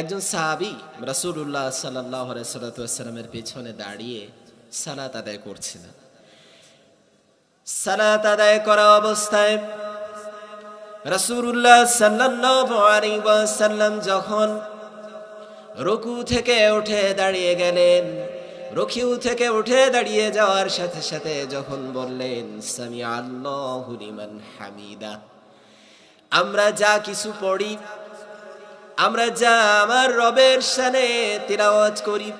একজন সাহাবি রাসূলুল্লাহ সাল্লাহ সাল্লামের পেছনে দাঁড়িয়ে সালাত আদায় করছিলেন সালাত আদায় করা অবস্থায় রাসূলুল্লাহ সাল্লাল্লাহু আলাইহি যখন রুকু থেকে উঠে দাঁড়িয়ে গেলেন, রকিউ থেকে উঠে দাঁড়িয়ে যাওয়ার সাথে সাথে যখন বললেন সামি আল্লাহু হামিদা, আমরা যা কিছু পড়ি আমরা যা আমার রবের শানে তিলাওয়াত করি,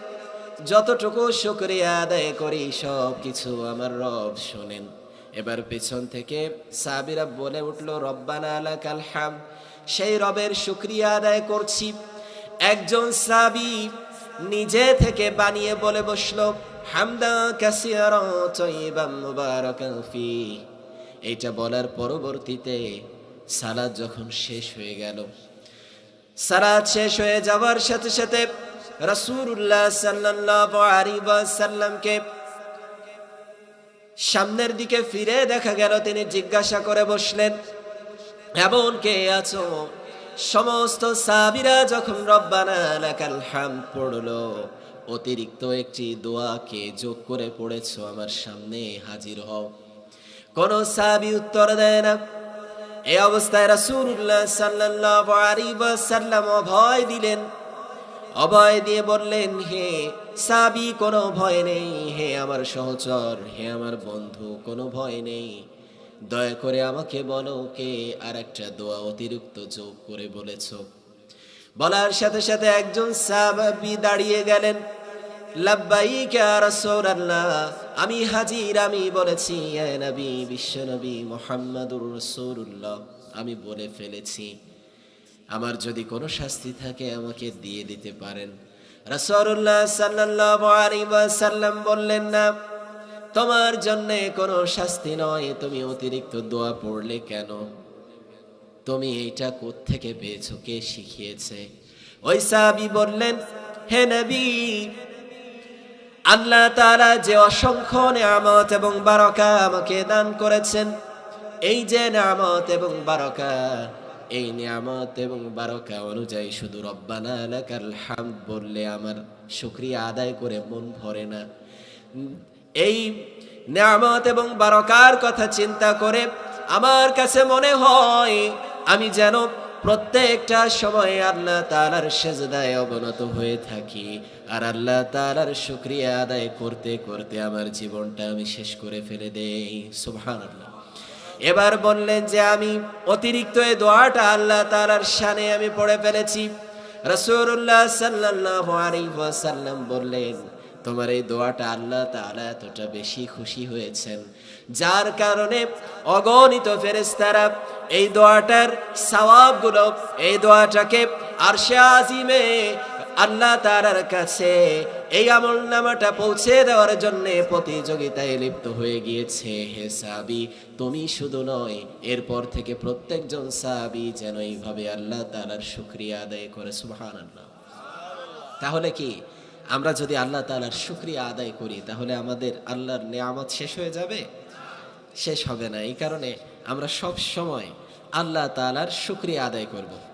যতটুকু শুকরিয়া আদায় করি সব কিছু আমার রব শোনেন। এবার পেছন থেকে সাবিরা বলে উঠল, রব্বানা আলাকাল হাম সেই রবের শুক্রিয়া আদায় করছি। একজন সাবি নিজে থেকে বানিয়ে বলে বসল, হামদা কাসিয়ারা মুবারাকান ফি এইটা বলার পরবর্তীতে সালাদ যখন শেষ হয়ে গেল সালাদ শেষ হয়ে যাওয়ার সাথে সাথে আলাইহি ওয়াসাল্লামকে সামনের দিকে ফিরে দেখা গেল, তিনি জিজ্ঞাসা করে বসলেন, এমন কে আছো? সমস্ত সাবিরা যখন রব্বানা লাকাল হামদ পড়ল, অতিরিক্ত একটি দোয়াকে যোগ করে পড়েছো? আমার সামনে হাজির হও। কোন সাবি উত্তর দেয় না। এই অবস্থায় রাসূলুল্লাহ সাল্লাল্লাহু আলাইহি ওয়াসাল্লাম অভয় দিলেন। অভয় দিয়ে বললেন, হে সাবি, কোনো ভয় নেই। হে আমার সহচর, হে আমার বন্ধু, কোনো ভয় নেই। দয়া করে আমাকে বলো কে? আর একটা দোয়া অতিরিক্ত যোগ করে বলেছ। বলার সাথে সাথে একজন সাহাবি দাঁড়িয়ে গেলেন। আমি হাজির, আমি বলেছি নবী, বিশ্ব নবী মুহাম্মাদুর রাসূলুল্লাহ, আমি বলে ফেলেছি, আমার যদি কোনো শাস্তি থাকে, আমাকে দিয়ে দিতে পারেন। আলাইহি ওয়াসাল্লাম বললেন, না, তোমার জন্য কোনো শাস্তি নয়, তুমি অতিরিক্ত দোয়া পড়লে কেন? তুমি এইটা থেকে পেয়েছ? কে শিখিয়েছে? ওই সাহাবী বললেন, হে নবী আল্লাহ তাআলা যে অসংখ্য নিয়ামত এবং বারকা আমাকে দান করেছেন, এই যে নিয়ামত এবং বারকা, এই নিয়ামত এবং বারকা অনুযায়ী শুধু রব্বানা এলাকার হামদ বললে আমার শুকরিয়া আদায় করে মন ভরে না। এই নিয়ামত এবং বারকার কথা চিন্তা করে আমার কাছে মনে হয় আমি যেন প্রত্যেকটা সময় আল্লাহ তালার সেজদায় অবনত হয়ে থাকি। আর আল্লাহ তালার শুক্রিয়া আদায় করতে করতে আমার জীবনটা আমি শেষ করে ফেলে দেই। সুবহান আল্লাহ এবার বললেন যে আমি অতিরিক্ত এই দোয়াটা আল্লাহ তালার শানে আমি পড়ে ফেলেছি। রসুল্লাহ সাল্লাহ আলিবাসাল্লাম বললেন তোমার এই দোয়াটা আল্লাহ তাআলা এতটা বেশি খুশি হয়েছেন। যার কারণে অগণিত ফেরেস্তারা এই দোয়াটার সওয়াবগুলো, এই দোয়াটাকে আরশে আজিমে আল্লাহ তাআলার কাছে এই আমল নামাটা পৌঁছে দেওয়ার জন্য প্রতিযোগিতায় লিপ্ত হয়ে গিয়েছে। হে সাবি তুমি শুধু নয়, এরপর থেকে প্রত্যেকজন সাবি যেন এইভাবে আল্লাহ তাআলার শুক্রিয়া আদায় করে। সুবহানাল্লাহ। তাহলে কি? আমরা যদি আল্লাহ তালার শুক্রিয়া আদায় করি, তাহলে আমাদের আল্লাহর নেয়ামত শেষ হয়ে যাবে? শেষ হবে না। এই কারণে আমরা সব সময় আল্লাহ তালার শুক্রিয়া আদায় করব।